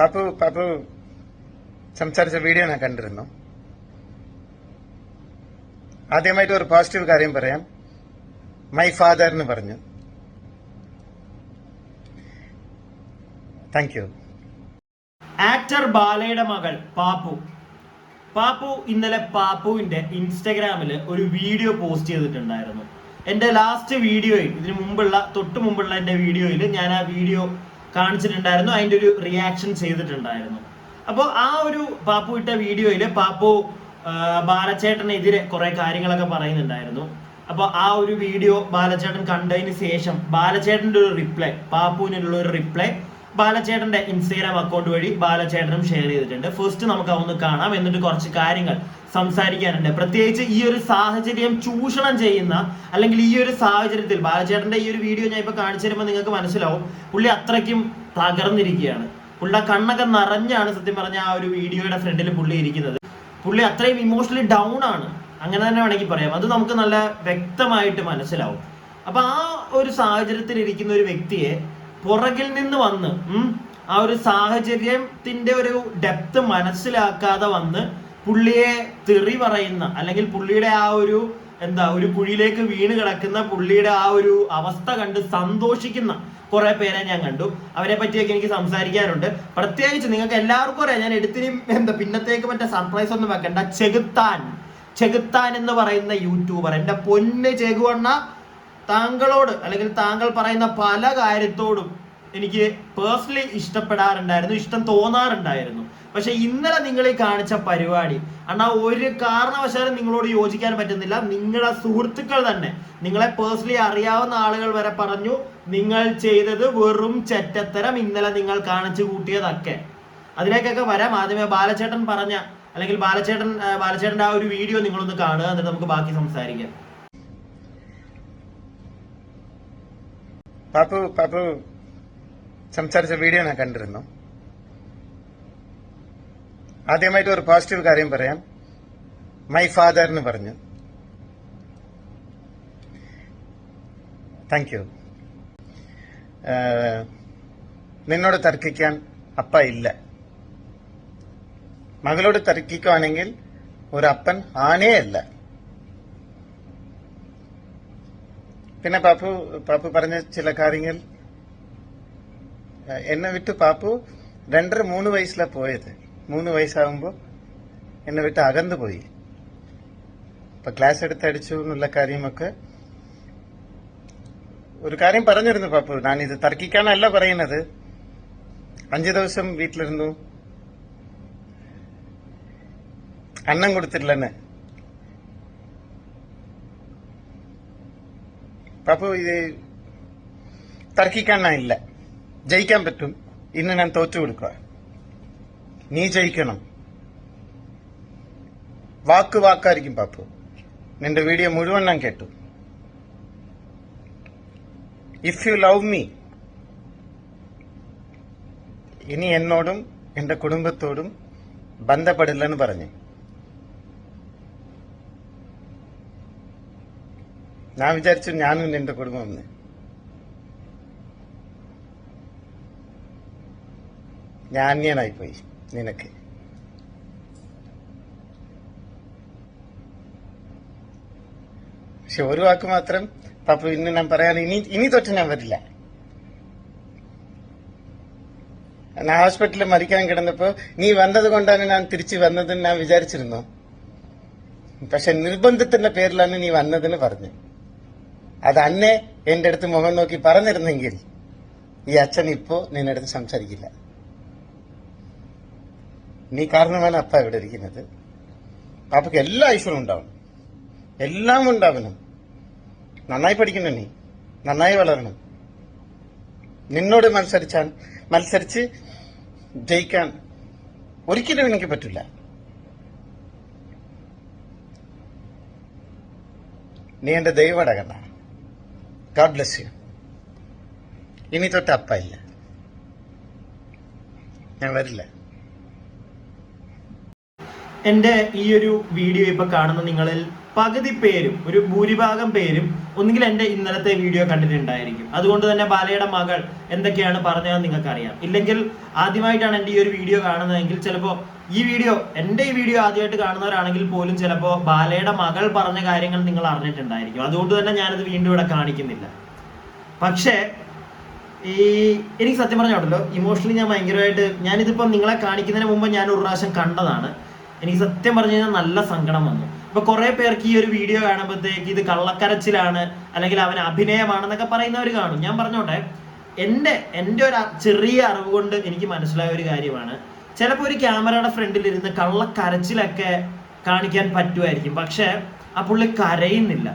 പാപ്പു പാപ്പു സംസാരിച്ച വീഡിയോ ഞാൻ കണ്ടിരുന്നു. ആദ്യമായിട്ട് ഒരു പോസിറ്റീവ് കാര്യം പറയാം. മൈ ഫാദർ എന്ന് പറഞ്ഞു. താങ്ക് യു ആക്ടർ ബാലയുടെ മകൾ പാപ്പു. പാപ്പു ഇന്നലെ പാപ്പുവിന്റെ ഇൻസ്റ്റഗ്രാമിൽ ഒരു വീഡിയോ പോസ്റ്റ് ചെയ്തിട്ടുണ്ടായിരുന്നു. എന്റെ ലാസ്റ്റ് വീഡിയോയിൽ ഇതിനു മുമ്പുള്ള തൊട്ടു മുമ്പുള്ള എന്റെ വീഡിയോയിൽ ഞാൻ ആ വീഡിയോ കാണിച്ചിട്ടുണ്ടായിരുന്നു അതിന്റെ ഒരു റിയാക്ഷൻ ചെയ്തിട്ടുണ്ടായിരുന്നു. അപ്പോൾ ആ ഒരു പാപ്പു ഇട്ട വീഡിയോയിൽ പാപ്പു ബാലച്ചേട്ടനെതിരെ കുറെ കാര്യങ്ങളൊക്കെ പറയുന്നുണ്ടായിരുന്നു. അപ്പോൾ ആ ഒരു വീഡിയോ ബാലച്ചേട്ടൻ കണ്ടതിന് ശേഷം ബാലച്ചേട്ടന്റെ ഒരു റിപ്ലൈ പാപ്പുവിനുള്ള ഒരു റിപ്ലൈ ബാലച്ചേട്ടന്റെ ഇൻസ്റ്റാഗ്രാം അക്കൗണ്ട് വഴി ബാലചേട്ടനും ഷെയർ ചെയ്തിട്ടുണ്ട്. ഫസ്റ്റ് നമുക്ക് അതൊന്ന് കാണാം. എന്നിട്ട് കുറച്ച് കാര്യങ്ങൾ സംസാരിക്കാനുണ്ട്. പ്രത്യേകിച്ച് ഈ ഒരു സാഹചര്യം ചൂഷണം ചെയ്യുന്ന അല്ലെങ്കിൽ ഈ ഒരു സാഹചര്യത്തിൽ ബാലചേട്ടന്റെ ഈ ഒരു വീഡിയോ ഞാൻ ഇപ്പൊ കാണിച്ചു തരുമ്പോൾ നിങ്ങൾക്ക് മനസ്സിലാവും. പുള്ളി അത്രയ്ക്കും തകർന്നിരിക്കുകയാണ്. പുള്ളിയുടെ കണ്ണൊക്കെ നിറഞ്ഞാണ് സത്യം പറഞ്ഞ ആ ഒരു വീഡിയോയുടെ ഫ്രണ്ടിൽ പുള്ളി ഇരിക്കുന്നത്. പുള്ളി അത്രയും ഇമോഷണലി ഡൗൺ ആണ്. അങ്ങനെ തന്നെ വേണമെങ്കിൽ പറയാം. അത് നമുക്ക് നല്ല വ്യക്തമായിട്ട് മനസ്സിലാവും. അപ്പൊ ആ ഒരു സാഹചര്യത്തിൽ ഇരിക്കുന്ന ഒരു വ്യക്തിയെ പുറകിൽ നിന്ന് വന്ന് ആ ഒരു സാഹചര്യത്തിന്റെ ഒരു ഡെപ്ത് മനസ്സിലാക്കാതെ വന്ന് പുള്ളിയെ തെറി പറയുന്ന അല്ലെങ്കിൽ പുള്ളിയുടെ ആ ഒരു എന്താ ഒരു കുഴിയിലേക്ക് വീണ് കിടക്കുന്ന പുള്ളിയുടെ ആ ഒരു അവസ്ഥ കണ്ട് സന്തോഷിക്കുന്ന കുറെ പേരെ ഞാൻ കണ്ടു. അവരെ പറ്റിയൊക്കെ എനിക്ക് സംസാരിക്കാനുണ്ട് പ്രത്യേകിച്ച് നിങ്ങൾക്ക് എല്ലാവർക്കും അറിയാം ഞാൻ എടുത്തിനും എന്താ പിന്നത്തേക്ക് മറ്റേ സർപ്രൈസ് ഒന്നും വെക്കണ്ട. ചെകുത്താൻ. ചെകുത്താൻ എന്ന് പറയുന്ന യൂട്യൂബർ എന്റെ പൊന്ന് ചെകുവണ്ണ താങ്കളോട് അല്ലെങ്കിൽ താങ്കൾ പറയുന്ന പല കാര്യത്തോടും എനിക്ക് പേഴ്സണലി ഇഷ്ടപ്പെടാറുണ്ടായിരുന്നു ഇഷ്ടം തോന്നാറുണ്ടായിരുന്നു. പക്ഷെ ഇന്നലെ നിങ്ങൾ ഈ കാണിച്ച പരിപാടി അണ്ണാ ഒരു കാരണവശാലും നിങ്ങളോട് യോജിക്കാൻ പറ്റുന്നില്ല. നിങ്ങളുടെ സുഹൃത്തുക്കൾ തന്നെ നിങ്ങളെ പേഴ്സണലി അറിയാവുന്ന ആളുകൾ വരെ പറഞ്ഞു നിങ്ങൾ ചെയ്തത് വെറും ചെറ്റത്തരം ഇന്നലെ നിങ്ങൾ കാണിച്ചു കൂട്ടിയതൊക്കെ. അതിലേക്കൊക്കെ വരാം. ആദ്യമേ ബാലചേട്ടൻ പറഞ്ഞ അല്ലെങ്കിൽ ബാലചേട്ടൻ ബാലചേട്ടന്റെ ആ ഒരു വീഡിയോ നിങ്ങളൊന്ന് കാണുക എന്നിട്ട് നമുക്ക് ബാക്കി സംസാരിക്കാം. പാപ്പു പാപ്പു സംസാരിച്ച വീഡിയോ ഞാൻ കണ്ടിരുന്നു. ആദ്യമായിട്ട് ഒരു പോസിറ്റീവ് കാര്യം പറയാം. മൈ ഫാദർ എന്ന് പറഞ്ഞു. താങ്ക് യു നിന്നോട് തർക്കിക്കാൻ അപ്പ ഇല്ല. മകളോട് തർക്കിക്കുവാണെങ്കിൽ ഒരു അപ്പൻ ആനേ അല്ല പിന്നെ പാപ്പു പാപ്പു പറഞ്ഞ ചില കാര്യങ്ങൾ. എന്നെ വിട്ട് പാപ്പു രണ്ടര മൂന്ന് വയസ്സിലാ പോയത്. മൂന്ന് വയസ്സാകുമ്പോ എന്നെ വിട്ട് അകന്നു പോയി. ഇപ്പൊ ക്ലാസ് എടുത്തടിച്ചു എന്നുള്ള കാര്യമൊക്കെ ഒരു കാര്യം പറഞ്ഞിരുന്നു പാപ്പു. ഞാനിത് തർക്കിക്കാനല്ല പറയുന്നത്. അഞ്ചു ദിവസം വീട്ടിലിരുന്നു. അന്നം കൊടുത്തില്ലെന്ന് പാപ്പു ഇത് ഇല്ല ജയിക്കാൻ പറ്റും. ഇന്ന് ഞാൻ തോറ്റു കൊടുക്കുക. നീ ജയിക്കണം. വാക്ക് വാക്കായിരിക്കും പാപ്പു. നിന്റെ വീഡിയോ മുഴുവൻ ഞാൻ കേട്ടു. ഇഫ് യു ലവ് മീ ഇനി എന്നോടും എന്റെ കുടുംബത്തോടും ബന്ധപ്പെടില്ലെന്ന് പറഞ്ഞു. ഞാൻ വിചാരിച്ചു ഞാനും നിന്റെ കുടുംബം ഞാൻ അന്യനായി പോയി നിനക്ക്. പക്ഷെ ഒരു വാക്ക് മാത്രം പപ്പു ഇന്ന് ഞാൻ പറയാൻ ഇനി ഇനി തൊട്ട് ഞാൻ വരില്ല. ഞാൻ ഹോസ്പിറ്റലിൽ മരിക്കാൻ കിടന്നപ്പോ നീ വന്നത് കൊണ്ടാണ് ഞാൻ തിരിച്ചു വന്നതെന്ന് ഞാൻ വിചാരിച്ചിരുന്നു. പക്ഷെ നിർബന്ധത്തിന്റെ പേരിലാണ് നീ വന്നതെന്ന് പറഞ്ഞു. അത് അന്നെ എന്റെ അടുത്ത് മുഖം നോക്കി പറഞ്ഞിരുന്നെങ്കിൽ ഈ അച്ഛൻ ഇപ്പോ നിന്റെ അടുത്ത് സംസാരിക്കില്ല. നീ കാരണമാണ് അപ്പ ഇവിടെ ഇരിക്കുന്നത്. അപ്പക്ക് എല്ലാ ഐശ്വര്യം ഉണ്ടാവും. എല്ലാം ഉണ്ടാവണം. നന്നായി പഠിക്കണം നീ. നന്നായി വളരണം. നിന്നോട് മത്സരിച്ചാൽ മത്സരിച്ച് ജയിക്കാൻ ഒരിക്കലും എനിക്ക് പറ്റില്ല. നീ എന്റെ ദൈവടകണ്ട ഗാഡ് ബ്ലെസ് യു ഇനി തൊട്ട് അപ്പ ഇല്ല ഞാൻ വരില്ല. എന്റെ ഈ ഒരു വീഡിയോ ഇപ്പൊ കാണുന്ന നിങ്ങളിൽ പകുതി പേരും ഒരു ഭൂരിഭാഗം പേരും ഒന്നുകിൽ എന്റെ ഇന്നലത്തെ വീഡിയോ കണ്ടിട്ടുണ്ടായിരിക്കും. അതുകൊണ്ട് തന്നെ ബാലയുടെ മകൾ എന്തൊക്കെയാണ് പറഞ്ഞതെന്ന് നിങ്ങൾക്ക് അറിയാം ഇല്ലെങ്കിൽ ആദ്യമായിട്ടാണ് എന്റെ ഈ ഒരു വീഡിയോ കാണുന്നതെങ്കിൽ ചിലപ്പോ ഈ വീഡിയോ എന്റെ ഈ വീഡിയോ ആദ്യമായിട്ട് കാണുന്നവരാണെങ്കിൽ പോലും ചിലപ്പോ ബാലയുടെ മകൾ പറഞ്ഞ കാര്യങ്ങൾ നിങ്ങൾ അറിഞ്ഞിട്ടുണ്ടായിരിക്കും. അതുകൊണ്ട് തന്നെ ഞാനത് വീണ്ടും ഇവിടെ കാണിക്കുന്നില്ല. പക്ഷേ ഈ എനിക്ക് സത്യം പറഞ്ഞോട്ടല്ലോ ഇമോഷണലി ഞാൻ ഭയങ്കരമായിട്ട് ഞാനിതിപ്പം നിങ്ങളെ കാണിക്കുന്നതിന് മുമ്പ് ഞാൻ ഒരു പ്രാവശ്യം കണ്ടതാണ്. എനിക്ക് സത്യം പറഞ്ഞു കഴിഞ്ഞാൽ നല്ല സങ്കടം വന്നു. ഇപ്പൊ കുറെ പേർക്ക് ഈ ഒരു വീഡിയോ കാണുമ്പോഴത്തേക്ക് ഇത് കള്ളക്കരച്ചിലാണ് അല്ലെങ്കിൽ അവൻ അഭിനയമാണെന്നൊക്കെ പറയുന്നവർ കാണും. ഞാൻ പറഞ്ഞോട്ടെ എന്റെ എന്റെ ഒരു ചെറിയ അറിവ് കൊണ്ട് എനിക്ക് മനസ്സിലായ ഒരു കാര്യമാണ്. ചിലപ്പോൾ ഒരു ക്യാമറയുടെ ഫ്രണ്ടിൽ ഇരുന്ന് കള്ളക്കരച്ചിലൊക്കെ കാണിക്കാൻ പറ്റുമായിരിക്കും പക്ഷെ ആ പുള്ളി കരയുന്നില്ല.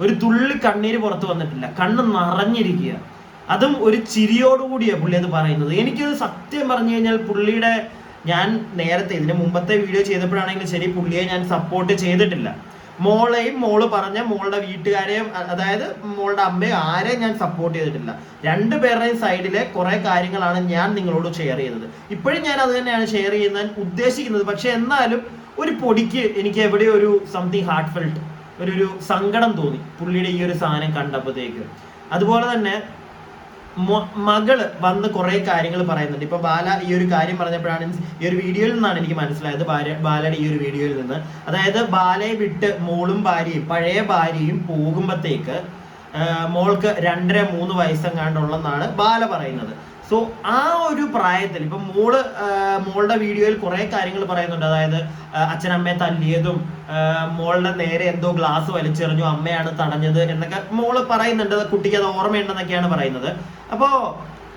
ഒരു തുള്ളി കണ്ണീര് പുറത്ത് വന്നിട്ടില്ല. കണ്ണ് നിറഞ്ഞിരിക്കുക അതും ഒരു ചിരിയോടുകൂടിയാണ് പുള്ളി അത് പറയുന്നത്. എനിക്കത് സത്യം പറഞ്ഞു കഴിഞ്ഞാൽ പുള്ളിയുടെ ഞാൻ നേരത്തെ ഇതിന് മുമ്പത്തെ വീഡിയോ ചെയ്തപ്പോഴാണെങ്കിലും ശരി പുള്ളിയെ ഞാൻ സപ്പോർട്ട് ചെയ്തിട്ടില്ല. മോളെയും മോൾ പറഞ്ഞ മോളുടെ വീട്ടുകാരെയും അതായത് മോളുടെ അമ്മയും ആരെയും ഞാൻ സപ്പോർട്ട് ചെയ്തിട്ടില്ല. രണ്ടു പേരുടെയും സൈഡിലെ കുറെ കാര്യങ്ങളാണ് ഞാൻ നിങ്ങളോട് ഷെയർ ചെയ്തത് ഇപ്പോഴും ഞാൻ അത് തന്നെയാണ് ഷെയർ ചെയ്യുന്നത് ഉദ്ദേശിക്കുന്നത്. പക്ഷെ എന്നാലും ഒരു പൊടിക്ക് എനിക്ക് എവിടെയോ ഒരു സംതിങ് ഹാർട്ട് ഫെൽട്ട് ഒരു ഒരു സങ്കടം തോന്നി പുള്ളിയുടെ ഈ ഒരു സാധനം കണ്ടപ്പോഴത്തേക്ക്. അതുപോലെ തന്നെ മകൾ വന്ന് കുറെ കാര്യങ്ങൾ പറയുന്നുണ്ട്. ഇപ്പൊ ബാല ഈ ഒരു കാര്യം പറഞ്ഞപ്പോഴാണ് ഈ ഒരു വീഡിയോയിൽ നിന്നാണ് എനിക്ക് മനസ്സിലായത് ഭാര്യ ബാലയുടെ ഈ ഒരു വീഡിയോയിൽ നിന്ന്. അതായത് ബാലയെ വിട്ട് മോളും ഭാര്യയും പഴയ ഭാര്യയും പോകുമ്പോഴത്തേക്ക് മോൾക്ക് രണ്ടര മൂന്ന് വയസ്സെങ്ങാണ്ടുള്ളെന്നാണ് ബാല പറയുന്നത്. സോ ആ ഒരു പ്രായത്തിൽ ഇപ്പൊ മോൾ മോളുടെ വീഡിയോയിൽ കുറെ കാര്യങ്ങൾ പറയുന്നുണ്ട്. അതായത് അച്ഛനമ്മയെ തല്ലിയതും മോളുടെ നേരെ എന്തോ ഗ്ലാസ് വലിച്ചെറിഞ്ഞു അമ്മയാണ് തടഞ്ഞത് എന്നൊക്കെ മോൾ പറയുന്നുണ്ട്. കുട്ടിക്ക് അത് ഓർമ്മയുണ്ടെന്നൊക്കെയാണ് പറയുന്നത്. അപ്പോ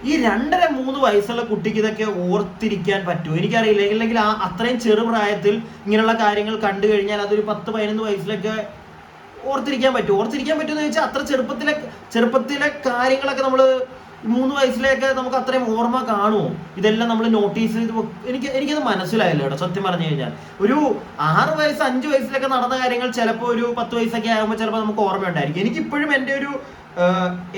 ഈ രണ്ടര മൂന്ന് വയസ്സുള്ള കുട്ടിക്ക് ഇതൊക്കെ ഓർത്തിരിക്കാൻ പറ്റുമോ? എനിക്കറിയില്ല. ഇല്ലെങ്കിൽ ആ അത്രയും ചെറുപ്രായത്തിൽ ഇങ്ങനെയുള്ള കാര്യങ്ങൾ കണ്ടു കഴിഞ്ഞാൽ അതൊരു പത്ത് പതിനൊന്ന് വയസ്സിലൊക്കെ ഓർത്തിരിക്കാൻ പറ്റും ഓർത്തിരിക്കാൻ പറ്റുമെന്ന് ചോദിച്ചാൽ അത്ര ചെറുപ്പത്തിലെ ചെറുപ്പത്തിലെ കാര്യങ്ങളൊക്കെ നമ്മൾ മൂന്ന് വയസ്സിലേക്ക് നമുക്ക് അത്രയും ഓർമ്മ കാണുമോ? ഇതെല്ലാം നമ്മൾ നോട്ടീസ് ചെയ്ത് എനിക്ക് എനിക്കത് മനസ്സിലായില്ല കേട്ടോ സത്യം പറഞ്ഞു കഴിഞ്ഞാൽ. ഒരു ആറ് വയസ്സ് അഞ്ച് വയസ്സിലൊക്കെ നടന്ന കാര്യങ്ങൾ ചിലപ്പോൾ ഒരു പത്ത് വയസ്സൊക്കെ ആകുമ്പോൾ ചിലപ്പോൾ നമുക്ക് ഓർമ്മ ഉണ്ടായിരിക്കും എനിക്കിപ്പോഴും എന്റെ ഒരു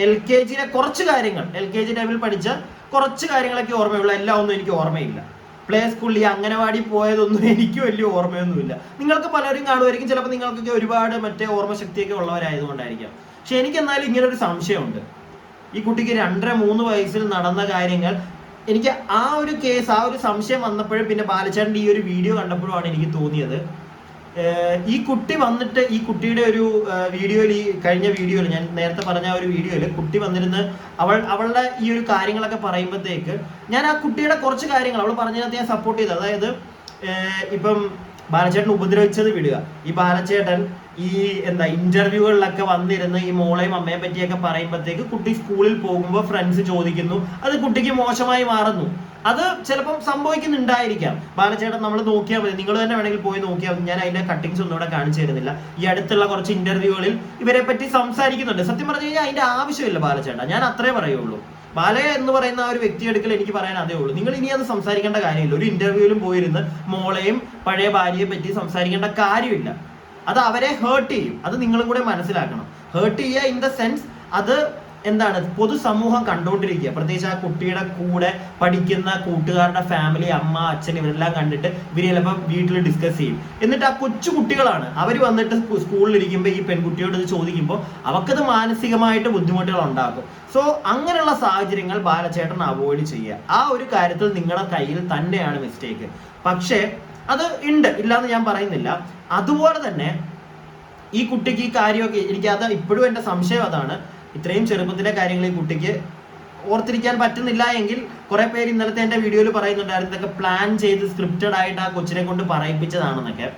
എൽ കെ ജിയിലെ കുറച്ച് കാര്യങ്ങൾ എൽ കെ ജി ടൈമിൽ പഠിച്ച കുറച്ച് കാര്യങ്ങളൊക്കെ ഓർമ്മയുള്ളൂ എല്ലാം ഒന്നും എനിക്ക് ഓർമ്മയില്ല. പ്ലേ സ്കൂളിൽ അംഗനവാടി പോയതൊന്നും എനിക്ക് വലിയ ഓർമ്മയൊന്നുമില്ല. നിങ്ങൾക്ക് പലരും കാണുമായിരിക്കും ചിലപ്പോൾ നിങ്ങൾക്കൊക്കെ ഒരുപാട് മറ്റേ ഓർമ്മശക്തിയൊക്കെ ഉള്ളവരായതുകൊണ്ടായിരിക്കാം. പക്ഷെ എനിക്ക് എന്നാലും ഇങ്ങനെ ഒരു സംശയമുണ്ട്. ഈ കുട്ടിക്ക് രണ്ടര മൂന്ന് വയസ്സിൽ നടന്ന കാര്യങ്ങൾ എനിക്ക് ആ ഒരു കേസ് ആ ഒരു സംശയം വന്നപ്പോഴും പിന്നെ ബാലചാറിന്റെ ഈ ഒരു വീഡിയോ കണ്ടപ്പോഴുമാണ് എനിക്ക് തോന്നിയത്. ഈ കുട്ടി വന്നിട്ട് ഈ കുട്ടിയുടെ ഒരു വീഡിയോയിൽ ഈ കഴിഞ്ഞ വീഡിയോയിൽ ഞാൻ നേരത്തെ പറഞ്ഞ ഒരു വീഡിയോയിൽ കുട്ടി വന്നിരുന്ന് അവൾ അവളുടെ ഈ ഒരു കാര്യങ്ങളൊക്കെ പറയുമ്പോഴത്തേക്ക് ഞാൻ ആ കുട്ടിയുടെ കുറച്ച് കാര്യങ്ങൾ അവൾ പറഞ്ഞതിനകത്ത് ഞാൻ സപ്പോർട്ട് ചെയ്തു. അതായത് ഇപ്പം ബാലചേട്ടൻ ഉപദ്രവിച്ചത് വിടുക. ഈ ബാലചേട്ടൻ ഈ എന്താ ഇന്റർവ്യൂകളിലൊക്കെ വന്നിരുന്ന് ഈ മോളെയും അമ്മയെ പറ്റിയൊക്കെ പറയുമ്പോഴത്തേക്ക് കുട്ടി സ്കൂളിൽ പോകുമ്പോൾ ഫ്രണ്ട്സ് ചോദിക്കുന്നു. അത് കുട്ടിക്ക് മോശമായി മാറുന്നു. അത് ചിലപ്പം സംഭവിക്കുന്നുണ്ടായിരിക്കാം. ബാലചേട്ടൻ നമ്മൾ നോക്കിയാൽ മതി. നിങ്ങൾ തന്നെ വേണമെങ്കിൽ പോയി നോക്കിയാൽ മതി. ഞാൻ അതിന്റെ കട്ടിങ്സ് ഒന്നും ഇവിടെ കാണിച്ചു തരുന്നില്ല. ഈ അടുത്തുള്ള കുറച്ച് ഇന്റർവ്യൂകളിൽ ഇവരെ പറ്റി സംസാരിക്കുന്നുണ്ട്. സത്യം പറഞ്ഞു കഴിഞ്ഞാൽ അതിന്റെ ആവശ്യമില്ല ബാലചേട്ട. ഞാൻ അത്രേ പറയുള്ളൂ. ബാല എന്ന് പറയുന്ന ആ ഒരു വ്യക്തിയെടുക്കൽ എനിക്ക് പറയാൻ അതേ ഉള്ളൂ. നിങ്ങൾ ഇനി അത് സംസാരിക്കേണ്ട കാര്യമില്ല. ഒരു ഇന്റർവ്യൂവിലും പോയിരുന്ന് മോളെയും പഴയ ഭാര്യയെ പറ്റി സംസാരിക്കേണ്ട കാര്യമില്ല. അത് അവരെ ഹേർട്ട് ചെയ്യും. അത് നിങ്ങളും കൂടെ മനസ്സിലാക്കണം. ഹേർട്ട് ചെയ്യുക ഇൻ ദ സെൻസ് അത് എന്താണ്? പൊതുസമൂഹം കണ്ടുകൊണ്ടിരിക്കുക. പ്രത്യേകിച്ച് ആ കുട്ടിയുടെ കൂടെ പഠിക്കുന്ന കൂട്ടുകാരുടെ ഫാമിലി അമ്മ അച്ഛൻ ഇവരെല്ലാം കണ്ടിട്ട് ഇവർ ചിലപ്പോൾ വീട്ടിൽ ഡിസ്കസ് ചെയ്യും. എന്നിട്ട് ആ കൊച്ചു കുട്ടികളാണ്. അവർ വന്നിട്ട് സ്കൂളിലിരിക്കുമ്പോൾ ഈ പെൺകുട്ടിയോട് ഇത് ചോദിക്കുമ്പോൾ അവർക്കത് മാനസികമായിട്ട് ബുദ്ധിമുട്ടുകൾ ഉണ്ടാക്കും സോ അങ്ങനെയുള്ള സാഹചര്യങ്ങൾ ബാലചേട്ടൻ അവോയ്ഡ് ചെയ്യുക. ആ ഒരു കാര്യത്തിൽ നിങ്ങളുടെ കയ്യിൽ തന്നെയാണ് മിസ്റ്റേക്ക് പക്ഷേ അത് ഉണ്ട്. ഇല്ലാന്ന് ഞാൻ പറയുന്നില്ല. അതുപോലെ തന്നെ ഈ കുട്ടിക്ക് ഈ കാര്യമൊക്കെ എനിക്ക് ഇപ്പോഴും എന്റെ സംശയം അതാണ്. ഇത്രയും ചെറുപ്പത്തിലെ കാര്യങ്ങൾ ഈ കുട്ടിക്ക് ഓർത്തിരിക്കാൻ പറ്റുന്നില്ല എങ്കിൽ കുറെ പേര് ഇന്നലത്തെ എന്റെ വീഡിയോയിൽ പറയുന്നുണ്ടായിരുന്നു ഇതൊക്കെ പ്ലാൻ ചെയ്ത് സ്ക്രിപ്റ്റഡ് ആയിട്ട് ആ കൊച്ചിനെ കൊണ്ട് പറയിപ്പിച്ചതാണെന്നൊക്കെ.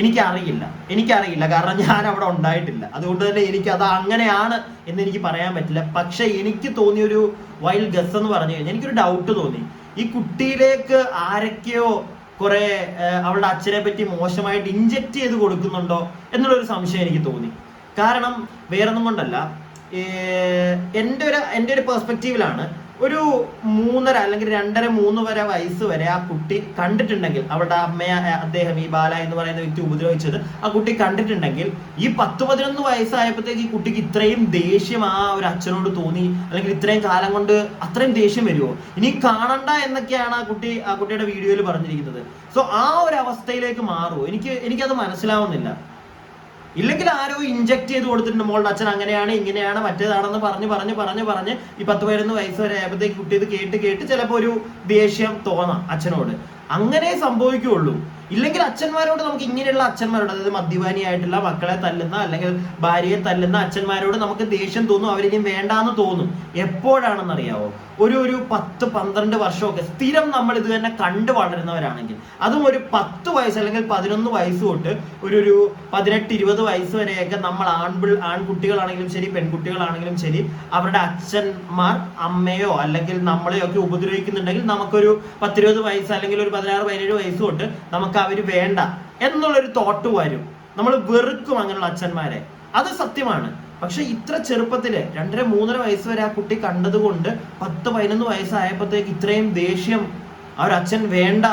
എനിക്കറിയില്ല എനിക്കറിയില്ല. കാരണം ഞാൻ അവിടെ ഉണ്ടായിട്ടില്ല. അതുകൊണ്ട് തന്നെ എനിക്ക് അത് അങ്ങനെയാണ് എന്ന് എനിക്ക് പറയാൻ പറ്റില്ല. പക്ഷെ എനിക്ക് തോന്നിയൊരു വൈൽഡ് ഗസ് എന്ന് പറഞ്ഞു കഴിഞ്ഞാൽ എനിക്കൊരു ഡൗട്ട് തോന്നി. ഈ കുട്ടിയിലേക്ക് ആരൊക്കെയോ കുറെ അവളുടെ അച്ഛനെ പറ്റി മോശമായിട്ട് ഇഞ്ചക്ട് ചെയ്ത് കൊടുക്കുന്നുണ്ടോ എന്നുള്ളൊരു സംശയം എനിക്ക് തോന്നി. കാരണം വേറൊന്നും കൊണ്ടല്ല. എന്റെ ഒരു എന്റെ ഒരു പെർസ്പെക്റ്റീവിലാണ് ഒരു മൂന്നര അല്ലെങ്കിൽ രണ്ടര മൂന്ന് വരെ വയസ്സ് വരെ ആ കുട്ടി കണ്ടിട്ടുണ്ടെങ്കിൽ അവളുടെ അമ്മയെ അദ്ദേഹം ഈ ബാല എന്ന് പറയുന്ന വ്യക്തി ഉപദ്രവിച്ചത് ആ കുട്ടി കണ്ടിട്ടുണ്ടെങ്കിൽ ഈ പത്ത് പതിനൊന്ന് വയസ്സായപ്പോഴത്തേക്ക് ഈ കുട്ടിക്ക് ഇത്രയും ദേഷ്യം ആ ഒരു അച്ഛനോട് തോന്നി അല്ലെങ്കിൽ ഇത്രയും കാലം കൊണ്ട് അത്രയും ദേഷ്യം വരുമോ ഇനി കാണണ്ട എന്നൊക്കെയാണ് ആ കുട്ടി ആ കുട്ടിയുടെ വീഡിയോയിൽ പറഞ്ഞിരിക്കുന്നത്. സോ ആ ഒരു അവസ്ഥയിലേക്ക് മാറുമോ എനിക്ക് എനിക്കത് മനസ്സിലാവുന്നില്ല. ഇല്ലെങ്കിൽ ആരോ ഇഞ്ചക്ട് ചെയ്ത് കൊടുത്തിട്ടുണ്ട്. മോളുടെ അച്ഛൻ അങ്ങനെയാണ് ഇങ്ങനെയാണ് മറ്റേതാണെന്ന് പറഞ്ഞ് പറഞ്ഞ് പറഞ്ഞ് പറഞ്ഞ് ഈ പത്ത് പതിനൊന്ന് വയസ്സ് വരെ ആയപ്പോഴത്തേക്ക് കുട്ടി ഇത് കേട്ട് കേട്ട് ചിലപ്പോൾ ഒരു ദേഷ്യം തോന്നാം അച്ഛനോട്. അങ്ങനെ സംഭവിക്കുകയുള്ളൂ. ഇല്ലെങ്കിൽ അച്ഛന്മാരോട് നമുക്ക് ഇങ്ങനെയുള്ള അച്ഛന്മാരോട് അതായത് മദ്യപാനിയായിട്ടുള്ള മക്കളെ തല്ലുന്ന അല്ലെങ്കിൽ ഭാര്യയെ തല്ലുന്ന അച്ഛന്മാരോട് നമുക്ക് ദേഷ്യം തോന്നും അവരിനി വേണ്ടാന്ന് തോന്നും. എപ്പോഴാണെന്ന് അറിയാവോ ഒരു ഒരു പത്ത് പന്ത്രണ്ട് വർഷമൊക്കെ സ്ഥിരം നമ്മൾ ഇത് തന്നെ കണ്ടു വളരുന്നവരാണെങ്കിൽ അതും ഒരു പത്ത് വയസ്സ് അല്ലെങ്കിൽ പതിനൊന്ന് വയസ്സ് തൊട്ട് ഒരു ഒരു പതിനെട്ട് ഇരുപത് വയസ്സ് വരെയൊക്കെ നമ്മൾ ആൺപിൾ ആൺകുട്ടികളാണെങ്കിലും ശരി പെൺകുട്ടികളാണെങ്കിലും ശരി അവരുടെ അച്ഛന്മാർ അമ്മയോ അല്ലെങ്കിൽ നമ്മളെയോ ഒക്കെ ഉപദ്രവിക്കുന്നുണ്ടെങ്കിൽ നമുക്കൊരു പത്തിരുപത് വയസ്സ് അല്ലെങ്കിൽ ഒരു പതിനാറ് പതിനേഴ് വയസ്സ് തൊട്ട് നമുക്ക് അവർ വേണ്ട എന്നുള്ളൊരു തോട്ട് വരും. നമ്മൾ വെറുക്കും അങ്ങനെയുള്ള അച്ഛന്മാരെ. അത് സത്യമാണ്. പക്ഷെ ഇത്ര ചെറുപ്പത്തിൽ രണ്ടര മൂന്നര വയസ്സ് വരെ ആ കുട്ടി കണ്ടതുകൊണ്ട് പത്ത് പതിനൊന്ന് വയസ്സായപ്പോഴത്തേക്ക് ഇത്രയും ദേഷ്യം ആ ഒരു അച്ഛൻ വേണ്ട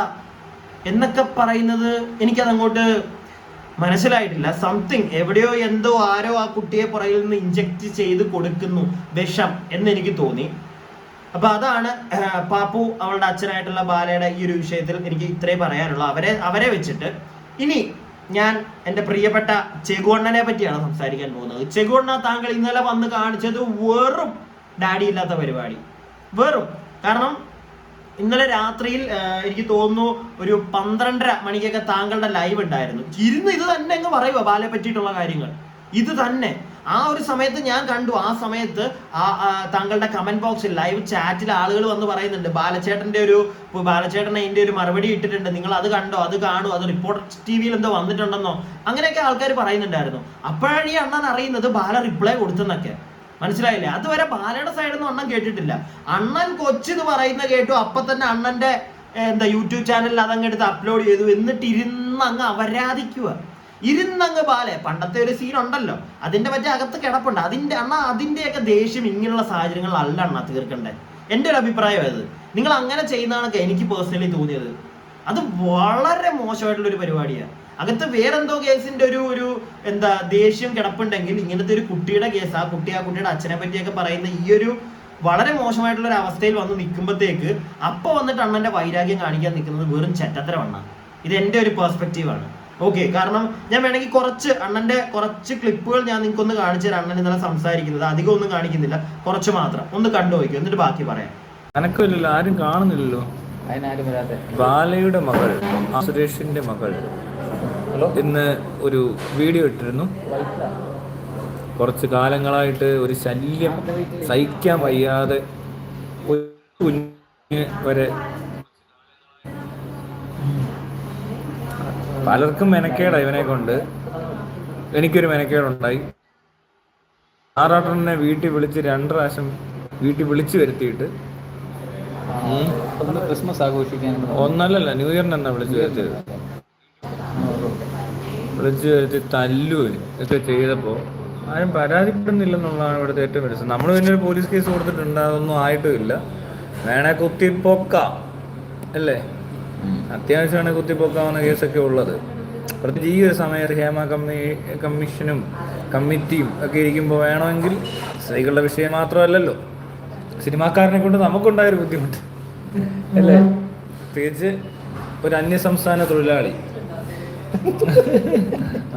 എന്നൊക്കെ പറയുന്നത് എനിക്കത് അങ്ങോട്ട് മനസ്സിലായിട്ടില്ല. സംതിങ് എവിടെയോ എന്തോ ആരോ ആ കുട്ടിയെ പുറകിൽ നിന്ന് ഇഞ്ചക്ട് ചെയ്ത് കൊടുക്കുന്നു. വിഷം എന്ന് എനിക്ക് തോന്നി. അപ്പൊ അതാണ് പാപ്പു അവളുടെ അച്ഛനായിട്ടുള്ള ബാലയുടെ ഈ ഒരു വിഷയത്തിൽ എനിക്ക് ഇത്രേ പറയാനുള്ളൂ. അവരെ അവരെ വെച്ചിട്ട് ഇനി ഞാൻ എന്റെ പ്രിയപ്പെട്ട ചെഗുവണ്ണനെ പറ്റിയാണ് സംസാരിക്കാൻ പോകുന്നത്. ചെഗുവണ്ണ താങ്കൾ ഇന്നലെ വന്ന് കാണിച്ചത് വെറും ഡാഡി ഇല്ലാത്ത പരിപാടി. വെറും. കാരണം ഇന്നലെ രാത്രിയിൽ എനിക്ക് തോന്നുന്നു ഒരു പന്ത്രണ്ടര മണിക്കൊക്കെ താങ്കളുടെ ലൈവ് ഉണ്ടായിരുന്നു. ഇരുന്ന് ഇത് തന്നെ അങ്ങ് പറയുക ബാലയെ പറ്റിയിട്ടുള്ള കാര്യങ്ങൾ. ഇത് തന്നെ. ആ ഒരു സമയത്ത് ഞാൻ കണ്ടു. ആ സമയത്ത് ആ താങ്കളുടെ കമന്റ് ബോക്സിൽ ലൈവ് ചാറ്റിൽ ആളുകൾ വന്ന് പറയുന്നുണ്ട്. ബാലചേട്ടന്റെ ഒരു ബാലചേട്ടൻ അതിന്റെ ഒരു മറുപടി ഇട്ടിട്ടുണ്ട്. നിങ്ങൾ അത് കണ്ടോ? അത് കാണൂ. അത് റിപ്പോർട്ടർ ടി വിയിൽ എന്തോ വന്നിട്ടുണ്ടെന്നോ? അങ്ങനെയൊക്കെ ആൾക്കാർ പറയുന്നുണ്ടായിരുന്നു. അപ്പോഴാണ് ഈ അണ്ണൻ അറിയുന്നത് ബാല റിപ്ലൈ കൊടുത്തെന്നൊക്കെ. മനസ്സിലായില്ലേ? അതുവരെ ബാലയുടെ സൈഡിൽ നിന്ന് അണ്ണൻ കേട്ടിട്ടില്ല. അണ്ണൻ കൊച്ചെന്ന് പറയുന്ന കേട്ടു. അപ്പൊ തന്നെ അണ്ണന്റെ എന്താ യൂട്യൂബ് ചാനലിൽ അതങ്ങ് എടുത്ത് അപ്ലോഡ് ചെയ്തു. എന്നിട്ട് ഇരുന്ന് അങ്ങ് അവരാധിക്കുക ഇരുന്നങ്ങ് ബാലെ പണ്ടത്തെ ഒരു സീൻ ഉണ്ടല്ലോ. അതിന്റെ മറ്റേ അകത്ത് കിടപ്പുണ്ട്. അതിന്റെ അണ്ണാ അതിന്റെയൊക്കെ ദേഷ്യം ഇങ്ങനെയുള്ള സാഹചര്യങ്ങളിലല്ല അണ്ണ തീർക്കണ്ടേ. എന്റെ ഒരു അഭിപ്രായം അത്. നിങ്ങൾ അങ്ങനെ ചെയ്യുന്നതാണൊക്കെ എനിക്ക് പേഴ്സണലി തോന്നിയത്. അത് വളരെ മോശമായിട്ടുള്ള ഒരു പരിപാടിയാണ് അകത്ത് വേറെന്തോ കേസിന്റെ ഒരു ഒരു എന്താ ദേഷ്യം കിടപ്പുണ്ടെങ്കിൽ ഇങ്ങനത്തെ ഒരു കുട്ടിയുടെ കേസ് ആ കുട്ടി ആ കുട്ടിയുടെ അച്ഛനെ പറ്റിയൊക്കെ പറയുന്ന ഈ ഒരു വളരെ മോശമായിട്ടുള്ള ഒരു അവസ്ഥയിൽ വന്ന് നിൽക്കുമ്പോഴത്തേക്ക് അപ്പൊ വന്നിട്ട് അണ്ണന്റെ വൈരാഗ്യം കാണിക്കാൻ നിൽക്കുന്നത് വെറും ചെറ്റത്തരമാണ് ഇത് എന്റെ ഒരു പെർസ്പെക്റ്റീവ് ആണ്. ഓക്കെ കാരണം ഞാൻ വേണമെങ്കിൽ കുറച്ച് അണ്ണന്റെ കുറച്ച് ക്ലിപ്പുകൾ ഞാൻ നിങ്ങൾക്ക് ഒന്ന് കാണിച്ചു തരാം. അണ്ണൻ ഇന്നലെ സംസാരിക്കുന്നത് അധികം ഒന്നും കാണിക്കുന്നില്ല. കുറച്ച് മാത്രം. ഒന്ന് കണ്ടു നോക്കിയോ എന്നിട്ട് ബാക്കി പറയാം. അനക്കില്ലല്ലോ ആരും കാണുന്നില്ലല്ലോ. ബാലയുടെ മകൾ സുരേഷിന്റെ മകൾ ഹലോ ഇന്ന് ഒരു വീഡിയോ ഇട്ടിരുന്നു. കുറച്ച് കാലങ്ങളായിട്ട് ഒരു ശല്യം സഹിക്കാൻ വയ്യാതെ ഒരു കുഞ്ഞ് വരെ പലർക്കും മെനക്കേടാ ഇവനെ കൊണ്ട്. എനിക്കൊരു മെനക്കേടുണ്ടായി. ആറാട്ടനെ വീട്ടിൽ വിളിച്ച് രണ്ട് പ്രാവശ്യം വീട്ടിൽ വിളിച്ചു വരുത്തിയിട്ട്. ക്രിസ്മസ് ആഘോഷിക്കാൻ ഒന്നല്ലല്ല ന്യൂ ഇയറിന് എന്നാ വിളിച്ചു വരുത്തിയത്? വിളിച്ചു വരുത്തി തല്ലുകയും ഒക്കെ ചെയ്തപ്പോൾ ആരും പരാതിപ്പെടുന്നില്ലെന്നുള്ളതാണ് ഇവിടുത്തെ ഏറ്റവും വലിയ നമ്മൾ പിന്നെ ഒരു പോലീസ് കേസ് കൊടുത്തിട്ടുണ്ട് അതൊന്നും ആയിട്ടുമില്ല വേണേ കുത്തിപ്പൊക്ക. അല്ലേ? അത്യാവശ്യമാണ് കുത്തിപ്പൊക്കാവുന്ന കേസൊക്കെ ഉള്ളത്. പ്രത്യേകിച്ച് ഈ ഒരു സമയത്ത് ഹേമ കമ്മി കമ്മീഷനും കമ്മിറ്റിയും ഒക്കെ ഇരിക്കുമ്പോൾ വേണമെങ്കിൽ സ്ത്രീകളുടെ വിഷയം മാത്രമല്ലല്ലോ. സിനിമാക്കാരനെ കൊണ്ട് നമുക്കുണ്ടായൊരു ബുദ്ധിമുട്ട്. അല്ലേ? പ്രത്യേകിച്ച് ഒരു അന്യ സംസ്ഥാന തൊഴിലാളി.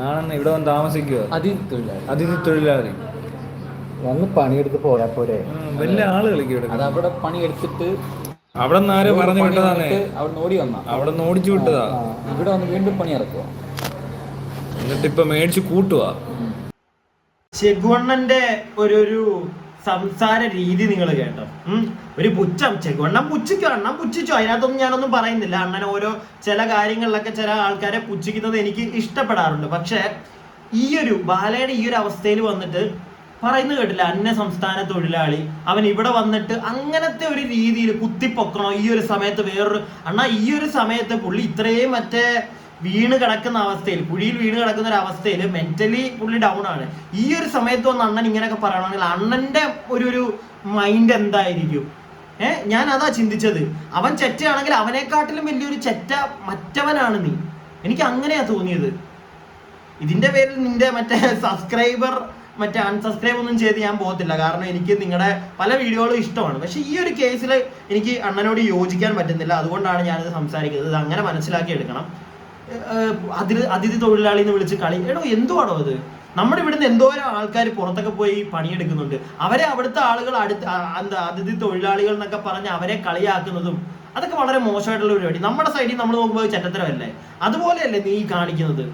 ആണെന്ന് ഇവിടെ വന്ന് താമസിക്കുക അതി തൊഴിലാളി. അതിഥി തൊഴിലാളി. വന്ന് പണിയെടുത്ത് പോരാ. പോരെ വലിയ ആൾ കളിക്കും ഇവിടെ? അവിടെ പണിയെടുത്തിട്ട് അവിടെ നിന്ന് ആരോ പറഞ്ഞു വിട്ടതാണ് അവിടെ ഓടി വന്ന. അവിടെ നിന്ന് ഓടിച്ചു വിട്ടതാ? ഇവിടെ വന്ന് വീണ്ടും പണി ഇറക്കുക എന്നിട്ട് ഇപ്പൊ മേടിച്ച് കൂട്ടുക ചെഗുവണ്ണന്റെ ഒരു ഒരു സംസാര രീതി നിങ്ങൾ കേട്ടോ. ഒരു പുച്ഛം. ചെഗുവണ്ണം പുച്ഛിച്ചു അണ്ണം പുച്ഛിച്ചു? അതിനകത്തൊന്നും ഞാനൊന്നും പറയുന്നില്ല. അണ്ണൻ ഓരോ ചില കാര്യങ്ങളിലൊക്കെ ചില ആൾക്കാരെ പുച്ഛിക്കുന്നത് എനിക്ക് ഇഷ്ടപ്പെടാറുണ്ട്. പക്ഷെ ഈ ഒരു ബാലയുടെ ഈ ഒരു അവസ്ഥയിൽ വന്നിട്ട് പറയുന്നത് കേട്ടില്ല. അന്യ സംസ്ഥാന തൊഴിലാളി അവൻ ഇവിടെ വന്നിട്ട് അങ്ങനത്തെ ഒരു രീതിയിൽ കുത്തിപ്പൊക്കണോ ഈ ഒരു സമയത്ത് വേറൊരു അണ്ണാ ഈ ഒരു സമയത്ത് പുള്ളി ഇത്രയും മറ്റേ വീണ് കിടക്കുന്ന അവസ്ഥയിൽ കുഴിയിൽ വീണ് കിടക്കുന്ന ഒരു അവസ്ഥയിൽ മെന്റലി പുള്ളി ഡൗൺ ആണ്. ഈ ഒരു സമയത്ത് വന്ന് അണ്ണൻ ഇങ്ങനെയൊക്കെ പറയണമെങ്കിൽ അണ്ണന്റെ ഒരു ഒരു മൈൻഡ് എന്തായിരിക്കും? ഏഹ് ഞാൻ അതാ ചിന്തിച്ചത്. അവൻ ചെറ്റയാണെങ്കിൽ അവനെക്കാട്ടിലും വലിയൊരു ചെറ്റ മറ്റവനാണ് നീ. എനിക്ക് അങ്ങനെയാ തോന്നിയത്. ഇതിന്റെ പേരിൽ നിന്റെ മറ്റേ സബ്സ്ക്രൈബർ മറ്റേ അൺസബ്സ്ക്രൈബ് ഒന്നും ചെയ്ത് ഞാൻ പോകത്തില്ല. കാരണം എനിക്ക് നിങ്ങളുടെ പല വീഡിയോകളും ഇഷ്ടമാണ്. പക്ഷെ ഈ ഒരു കേസിൽ എനിക്ക് അണ്ണനോട് യോജിക്കാൻ പറ്റുന്നില്ല. അതുകൊണ്ടാണ് ഞാനിത് സംസാരിക്കുന്നത്. ഇത് അങ്ങനെ മനസ്സിലാക്കി എടുക്കണം. അതിഥി അതിഥി തൊഴിലാളി എന്ന് വിളിച്ച് കളി. എടോ എന്തുവാണോ അത് നമ്മുടെ ഇവിടുന്ന് എന്തോരം ആൾക്കാർ പുറത്തൊക്കെ പോയി പണിയെടുക്കുന്നുണ്ട്. അവരെ അവിടുത്തെ ആളുകൾ അടുത്ത് എന്താ അതിഥി തൊഴിലാളികൾ എന്നൊക്കെ പറഞ്ഞ് അവരെ കളിയാക്കുന്നതും അതൊക്കെ വളരെ മോശമായിട്ടുള്ള പരിപാടി. നമ്മുടെ സൈഡിൽ നമ്മൾ നോക്കുമ്പോൾ ചെറ്റത്തരമല്ലേ? അതുപോലെയല്ലേ നീ കാണിക്കുന്നത്?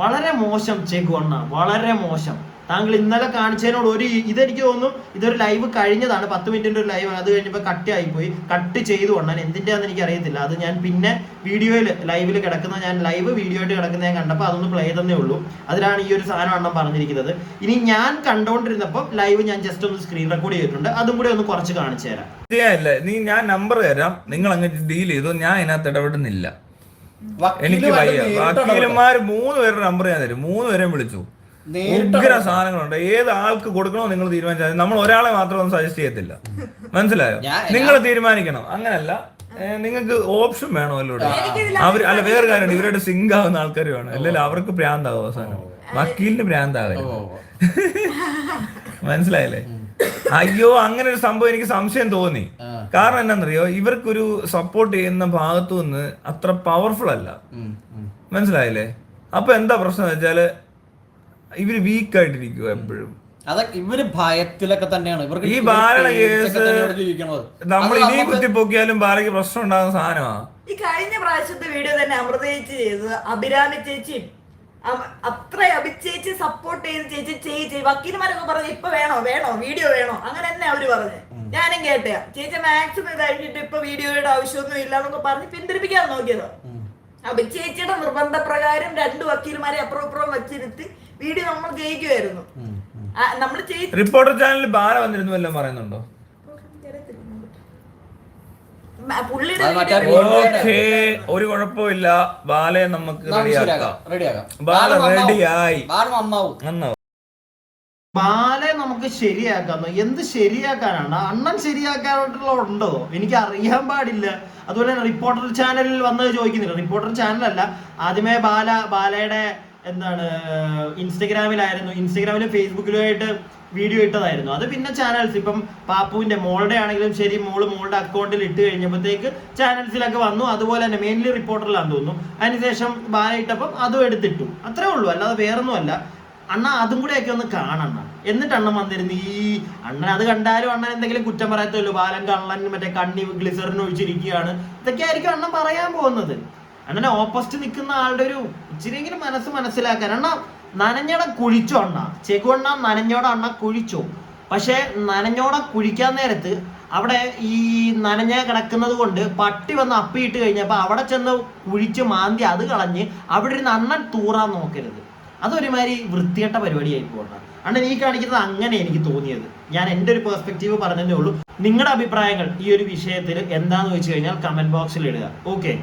വളരെ മോശം ചെഗുണ്ണ വളരെ മോശം. താങ്കൾ ഇന്നലെ കാണിച്ചതിനോട് ഒരു ഇതെനിക്ക് തോന്നുന്നു ഇതൊരു ലൈവ് കഴിഞ്ഞതാണ് പത്ത് മിനിറ്റിന്റെ ഒരു ലൈവ് അത് കഴിഞ്ഞപ്പോൾ കട്ട് ആയിപ്പോയി കട്ട് ചെയ്തു കൊണ്ടാണ് എന്തിന്റെയാണെന്ന് എനിക്ക് അറിയത്തില്ല അത് ഞാൻ പിന്നെ വീഡിയോയിൽ ലൈവിൽ കിടക്കുന്ന ഞാൻ ലൈവ് വീഡിയോ ആയിട്ട് കിടക്കുന്ന ഞാൻ കണ്ടപ്പോൾ അതൊന്ന് പ്ലേ തന്നേ ഉള്ളൂ. അതിലാണ് ഈ ഒരു സാധനം എണ്ണം പറഞ്ഞിരിക്കുന്നത്. ഇനി ഞാൻ കണ്ടുകൊണ്ടിരുന്നപ്പോൾ ലൈവ് ഞാൻ ജസ്റ്റ് ഒന്ന് സ്ക്രീൻ റെക്കോർഡ് ചെയ്തിട്ടുണ്ട്. അതും കൂടി ഒന്ന് കുറച്ച് കാണിച്ചു തരാം. നീ ഞാൻ നമ്പർ തരാം. നിങ്ങൾ അങ്ങ് ഡീൽ ചെയ്തു. ഞാൻ ഇതിനകത്ത് ഇടപെടുന്നില്ല. എനിക്ക് വയ്യ. വക്കീലന്മാർ മൂന്ന് പേരുടെ നമ്പർ ഞാൻ തരും. മൂന്ന് പേരെയും വിളിച്ചു. ഉഗ്ര സാധനങ്ങളുണ്ട്. ഏത് ആൾക്ക് കൊടുക്കണോ നിങ്ങൾ തീരുമാനിച്ചാൽ നമ്മൾ ഒരാളെ മാത്രം ഒന്നും സജസ്റ്റ് ചെയ്യത്തില്ല. മനസ്സിലായോ? നിങ്ങൾ തീരുമാനിക്കണം. അങ്ങനല്ല. നിങ്ങൾക്ക് ഓപ്ഷൻ വേണോ അല്ലോടെ അവർ അല്ല വേറെ കാര്യം ഇവരുടെ സിങ്ക് ആവുന്ന ആൾക്കാർ വേണം. അല്ലെങ്കിൽ അവർക്ക് ഭ്രാന്താവും അവസാനം. വക്കീലിന് പ്രാന്താവില്ല മനസ്സിലായില്ലേ? അയ്യോ അങ്ങനെ ഒരു സംഭവം എനിക്ക് സംശയം തോന്നി. കാരണം എന്താണെന്നറിയോ ഇവർക്കൊരു സപ്പോർട്ട് ചെയ്യുന്ന ഭാഗത്തു നിന്ന് അത്ര പവർഫുൾ അല്ല. മനസ്സിലായില്ലേ? അപ്പൊ എന്താ പ്രശ്നം വെച്ചാൽ ഇവർ വീക്ക് ആയിട്ടിരിക്കുക എപ്പോഴും. അതൊക്കെ ഇവർ ഭയത്തിലൊക്കെ തന്നെയാണ്. ഇവർക്ക് ഈ ബാലയുടെ കേസ്. നമ്മൾ ഇനി കുത്തിപ്പൊക്കിയാലും ബാലയ്ക്ക് പ്രശ്നം ഉണ്ടാകുന്ന സാധനമാണ് ഈ കഴിഞ്ഞ പ്രാവശ്യത്തെ വീഡിയോ തന്നെ അമൃത ചേച്ചി ചെയ്തത്. അഭിരാമി ചേച്ചി അമ- ചേച്ചി സപ്പോർട്ട് ചെയ്ത് ചേച്ചി ചെയ് ചെയ്. വക്കീൽമാരൊക്കെ പറഞ്ഞു ഇപ്പൊ വേണോ വേണോ വീഡിയോ വേണോ? അങ്ങനെ തന്നെ അവർ പറഞ്ഞു. ഞാനും കേട്ടയാ ചേച്ചി മാക്സിമം ഇതായിട്ട് ഇപ്പൊ വീഡിയോയുടെ ആവശ്യമൊന്നും ഇല്ല എന്നൊക്കെ പറഞ്ഞ് പിന്തിരിപ്പിക്കാൻ നോക്കിയത്. അഭിചേച്ചിയുടെ നിർബന്ധപ്രകാരം രണ്ട് വക്കീൽമാരെ അപ്പുറം അപ്പുറം വച്ചിരുത്തി വീഡിയോ നമ്മൾ ജയിക്കുമായിരുന്നു നമ്മൾ ചേച്ചി റിപ്പോർട്ടർ ചാനലിൽ ബാല വന്നിരുന്നു എല്ലാം പറയുന്നുണ്ടോ പുള്ളിയുടെ അത് മറ്റേ വീഡിയോ- ഓക്കേ ഒരു കുഴപ്പമില്ല. ബാലയെ നമുക്ക് നമുക്ക് റെഡിയാക്കാം റെഡിയാക്കാം ബാല നന്നാവും. റെഡിയായി ബാല നമുക്ക് ശരിയാക്കാന്നോ എന്ത് ശരിയാക്കാനാണ്? അണ്ണൻ ശരിയാക്കാനായിട്ടുള്ള ഉണ്ടോ? എനിക്ക് അറിയാൻ പാടില്ല. അതുപോലെ തന്നെ റിപ്പോർട്ടർ ചാനലിൽ വന്ന് ചോദിക്കുന്നില്ല. റിപ്പോർട്ടർ ചാനലല്ല ആദ്യമേ ബാല ബാലയുടെ എന്താണ് ഇൻസ്റ്റഗ്രാമിലായിരുന്നു ഇൻസ്റ്റഗ്രാമിലും ഫേസ്ബുക്കിലുമായിട്ട് വീഡിയോ ഇട്ടതായിരുന്നു. അത് പിന്നെ ചാനൽസ് ഇപ്പം പാപ്പുവിന്റെ മോളുടെ ആണെങ്കിലും ശരി മോൾ മോളുടെ അക്കൗണ്ടിൽ ഇട്ട് കഴിഞ്ഞപ്പോഴത്തേക്ക് ചാനൽസിലൊക്കെ വന്നു. അതുപോലെ തന്നെ മെയിൻലി റിപ്പോർട്ടറിലാന്ന് തോന്നുന്നു. അതിനുശേഷം ബാല ഇട്ടപ്പം അതും എടുത്തിട്ടു. അത്രേ ഉള്ളൂ. അല്ലാതെ വേറൊന്നുമല്ല. അണ്ണ അതും കൂടെയൊക്കെ ഒന്ന് കാണണം എന്നിട്ട് അണ്ണൻ വന്നിരുന്നു. ഈ അണ്ണൻ അത് കണ്ടാലും അണ്ണൻ എന്തെങ്കിലും കുറ്റം പറയത്തുള്ളൂ. ബാലൻ കള്ളൻ മറ്റേ കണ്ണി ഗ്ലിസറിന് ഒഴിച്ചിരിക്കുകയാണ്. ഇതൊക്കെ ആയിരിക്കും അണ്ണൻ പറയാൻ പോകുന്നത്. അണ്ണനെ ഓപ്പോസിറ്റ് നിൽക്കുന്ന ആളുടെ ഒരു ഇച്ചിരിയെങ്കിലും മനസ്സ് മനസ്സിലാക്കാൻ. അണ്ണ നനഞ്ഞട കുഴിച്ചോ അണ്ണ? ചെകു നനഞ്ഞോട അണ്ണ കുഴിച്ചോ? പക്ഷേ നനഞ്ഞോട കുഴിക്കാൻ നേരത്ത് അവിടെ ഈ നനഞ്ഞ കിടക്കുന്നത് കൊണ്ട് പട്ടി വന്ന് അപ്പിയിട്ട് കഴിഞ്ഞപ്പോൾ അവിടെ ചെന്ന് കുഴിച്ച് മാന്തി അത് കളഞ്ഞ് അവിടെ ഇരുന്ന് അണ്ണൻ തൂറാൻ നോക്കരുത്. അതൊരുമാതിരി വൃത്തികെട്ട പരിപാടിയായി പോകണം അണ്ണൻ ഈ കാണിക്കുന്നത് അങ്ങനെ എനിക്ക് തോന്നിയത്. ഞാൻ എന്റെ ഒരു പെർസ്പെക്റ്റീവ് പറഞ്ഞതേ ഉള്ളൂ. നിങ്ങളുടെ അഭിപ്രായങ്ങൾ ഈ ഒരു വിഷയത്തിൽ എന്താന്ന് വെച്ച് കഴിഞ്ഞാൽ കമന്റ് ബോക്സിൽ ഇടുക. ഓക്കെ